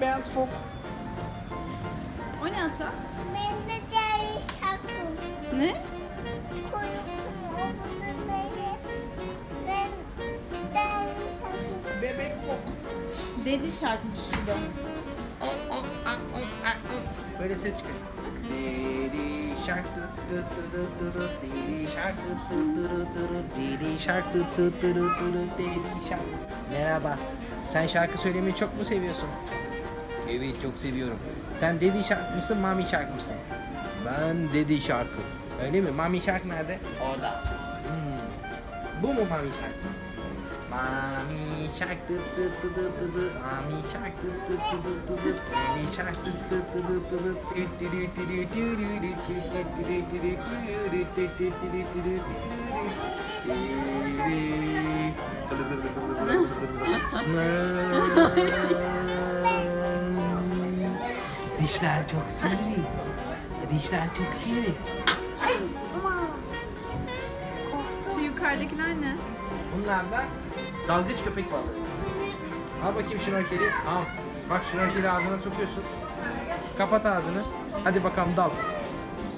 beyaz fok. O ne ata? Ben de deri sakın. Ne? Kuyruğum omuzum beni. Ben deri sakın. Bebek fok. Dedi şarkmış şurada. Böyle ses çıkıyor. Deri şark dıt dıt dıt dıt dıt Deri şark dıt dıt dıt dıt dıt Deri şark dıt dıt dıt dıt dıt Deri şark Merhaba. Sen şarkı söylemeyi çok mu seviyorsun? Evet çok seviyorum. Sen Dedi Shark mısın, Mami Shark mısın? Ben Dedi Shark'ım. Öyle mi? Mami Shark nerede? Orada. Hmm. Bu mu Mami Shark? Mami Shark dıt dıt dıt dıt dıt dıt Mami Shark dıt dıt dıt dıt dıt dıt Dedi Shark dıt dıt dıt dıt dıt dıt Ne? Dişler çok sinirli. Dişler çok sinirli. Şu yukarıdakiler ne? Bunlar da dalgıç köpek balığı. Al bakayım şnorkeli. Al. Bak şnorkeli ağzına sokuyorsun. Kapat ağzını. Hadi bakalım dal.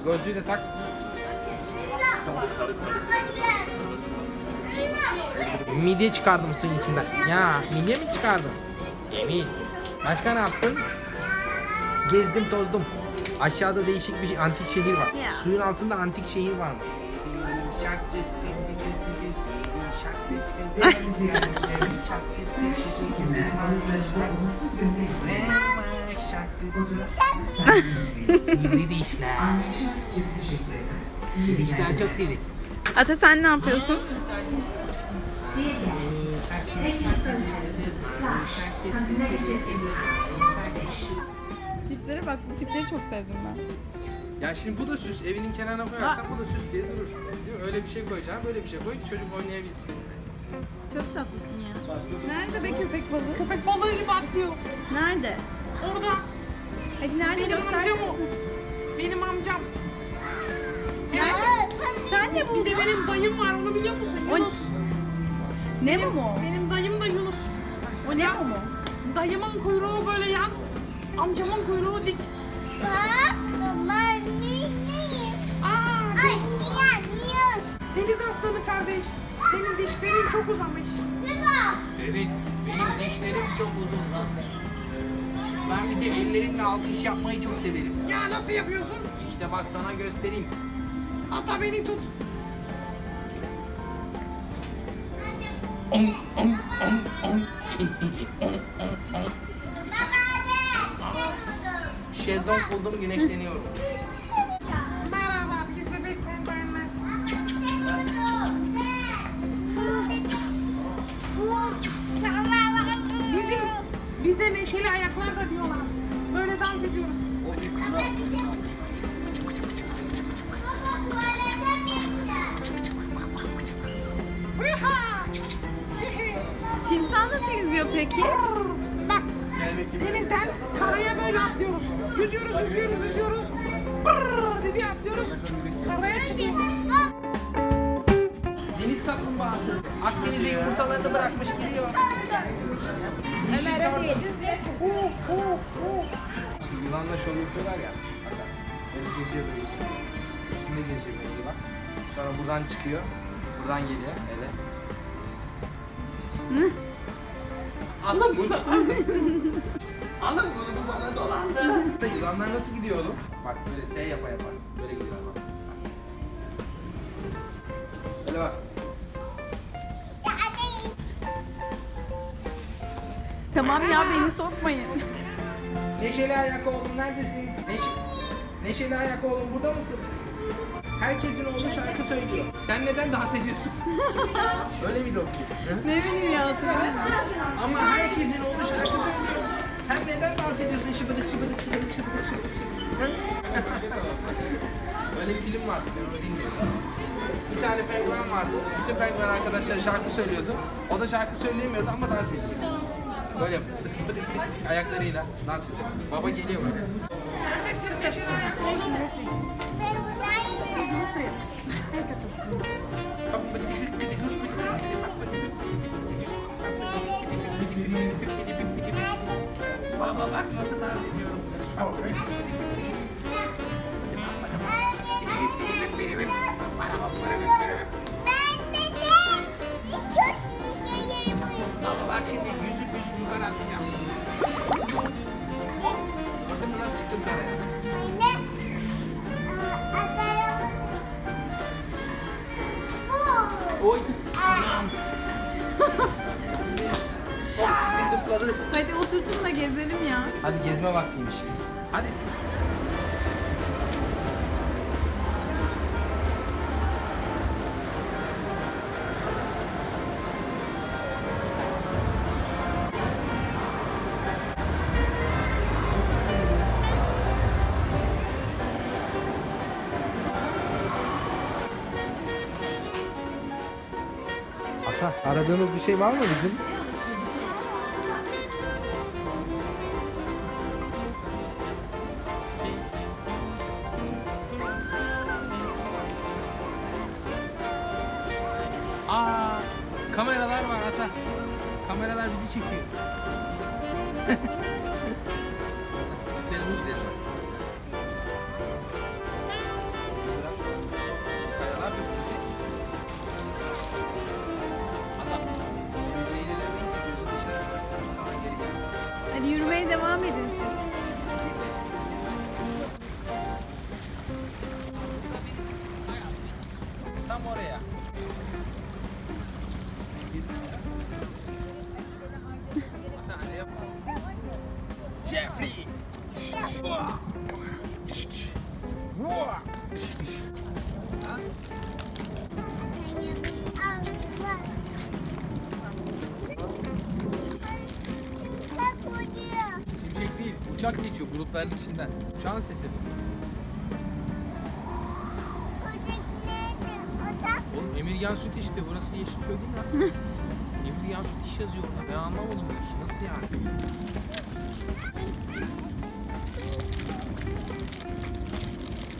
Gözlüğü de tak. Midye çıkardım suyun içinden. Ya midye mi çıkardın? Yemin. Başka ne yaptın? Gezdim tozdum. Aşağıda değişik bir antik şehir var. Ya. Suyun altında antik şehir varmış. Sivri dişler. Dişler çok sivri. Ata sen ne yapıyorsun? Tiplere bak bu tipleri çok sevdim ben. Ya şimdi bu da süs. Evinin kenarına koyarsan bu da süs diye durur. Değil mi? Öyle bir şey koyacaksın, böyle bir şey koy. Çocuk oynayabilsin. Çok tatlısın ya. Nerede be köpek balığı? Köpek balığı gibi atlıyor. Nerede? Orada. Hadi nerede Benim göster. amcam o. Benim amcam. Nerede? Sen ne Bir buldun? de benim dayım var onu biliyor musun? O- Yunus. Ne bu mu? Benim dayım da Yunus. O ne bu mu? Dayımın kuyruğu böyle yan. Amcamın kuyruğu dik. Bak ben neyim? Aa, Ay niye niye? deniz aslanı kardeş. Senin dişlerin çok uzamış. Evet, benim dişlerim çok uzun. Ben bir de ellerimle alkış yapmayı çok severim. Ya nasıl yapıyorsun? İşte bak sana göstereyim. Ata beni tut. On, on, on, on. Şezlong buldum, güneşleniyorum. Merhaba biz bebek penguenler. Bizim bize neşeli ayaklar da diyorlar. Böyle dans ediyoruz. Timsah nasıl yüzüyor peki? Denizden karaya böyle atlıyoruz. Yüzüyoruz, yüzüyoruz, yüzüyoruz. Brrr diye atlıyoruz. Karaya çıkıyoruz. Deniz kaplumbağası. Akdeniz'e yumurtalarını bırakmış gidiyor. Ömer'e değil. İşte yılanla şov yapıyorlar ya. Bak. Böyle geziyor böyle üstünde. Üstünde geziyor böyle yılan. Sonra buradan çıkıyor. Buradan geliyor eve. Alın bunu alın. alın bunu bu bana dolandı. Yılanlar nasıl gidiyor oğlum? Bak böyle S yapa yapa. Böyle gidiyor bak. Böyle bak. Tamam ya beni sokmayın. Neşeli ayak oğlum neredesin? Neşe... Neşeli ayak oğlum burada mısın? Herkesin oğlu şarkı söylüyor. Sen neden dans ediyorsun? Öyle miydi o film? Hı? Ne bileyim ya hatırlamıyorum. Ama herkesin oğlu şarkı söylüyor. Sen neden dans ediyorsun şıbıdık şıbıdık şıbıdık şıbıdık şıbıdık şıbıdık? Hı? Öyle bir film vardı sen onu bilmiyorsun. Bir tane penguen vardı. Bütün penguen arkadaşları şarkı söylüyordu. O da şarkı söyleyemiyordu ama dans ediyordu. Böyle yapıyor. Ayaklarıyla dans ediyor. Baba geliyor böyle. Neredesin neşeli ayak oğlum? Baba bak nasıl dans ediyorum. Oy. Anam. Hop bir zıpladı. Hadi oturtun da gezelim ya. Hadi gezme vaktiymiş. Hadi. Aradığımız bir şey var mı bizim? Aa, kameralar var Ata. Kameralar bizi çekiyor. yürümeye devam edin siz. Tam oraya. Hadi yap. Jeffrey. Wow. Wow. Uçak geçiyor bulutların içinden. Uçağın sesi. Oğlum Emirgan Süt işte, burası Yeşilköy değil mi? Emirgan Süt iş yazıyor orada. Ben anlamadım bu işi. Nasıl yani?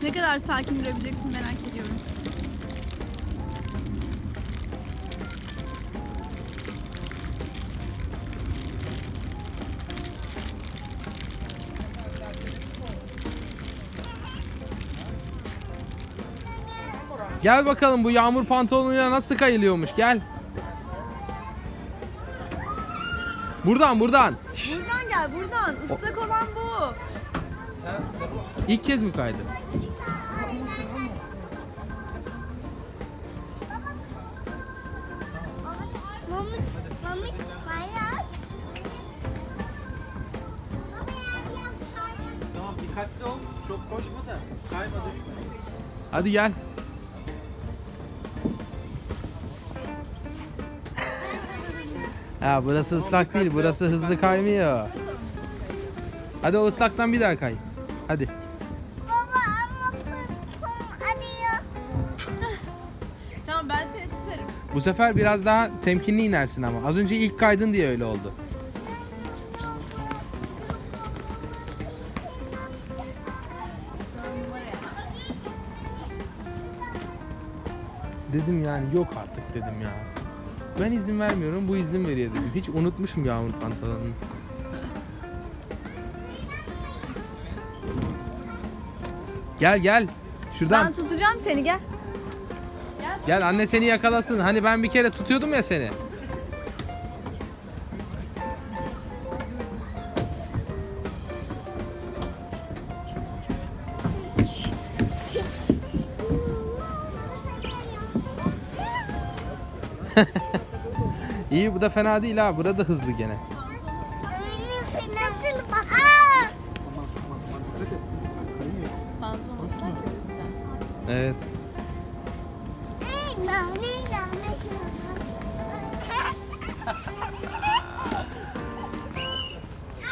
Ne kadar sakin durabileceksin merak ediyorum. Gel bakalım bu yağmur pantolonuyla nasıl kayılıyormuş gel. Buradan buradan. Şşş. Buradan gel buradan. Islak olan bu. İlk kez mi kaydı? Tamam dikkatli ol. Çok koşma da kayma düşme. Hadi gel. Ha burası ıslak değil, burası hızlı kaymıyor. Hadi o ıslaktan bir daha kay. Hadi. Baba ama kum arıyor. Tamam ben seni tutarım. Bu sefer biraz daha temkinli inersin ama. Az önce ilk kaydın diye öyle oldu. Dedim yani yok artık dedim ya. Ben izin vermiyorum bu izin veriyor dedim. Hiç unutmuşum yağmur pantolonunu. Gel gel. Şuradan. Ben tutacağım seni gel. Gel anne seni yakalasın. Hani ben bir kere tutuyordum ya seni. İyi bu da fena değil ha. Burada hızlı gene. Nasıl bak? Islak ya o yüzden. Evet.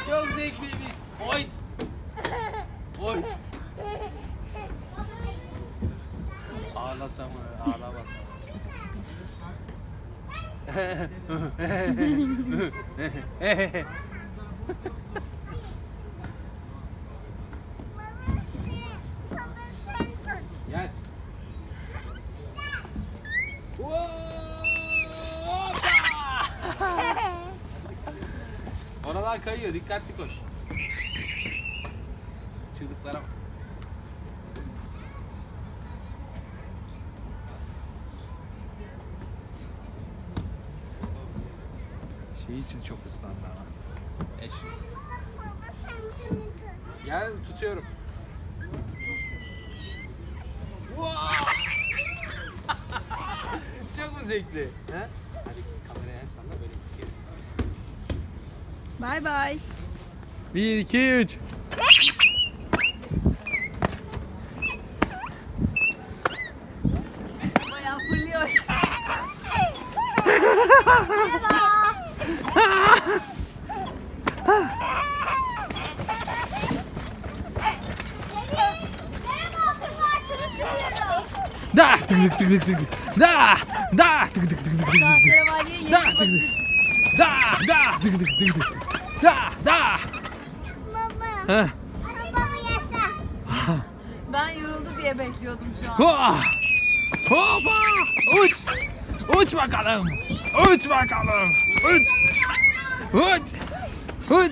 Çok zevkliymiş. Oyt. Oyt. Ağlasa mı? Gel. Oralar kayıyor. Dikkatli koş. Çığlıklara bak. Şey için çok ıslandı ama. Eş. Gel tutuyorum. çok mu zevkli? He? Hadi kameraya salla böyle bitirelim. Bay bay. 1, 2, 3. Bayağı fırlıyor. Merhaba oturma seviyorum. Da tık tık tık tık. Da da tık tık tık tık tık. Da tık tık. Da da tık tık tık tık. Da da. Baba. Heh. Ben yoruldu diye bekliyordum şu an. Hoppa! Uç! Uç bakalım! Uç bakalım! Uç! Uç! Uç!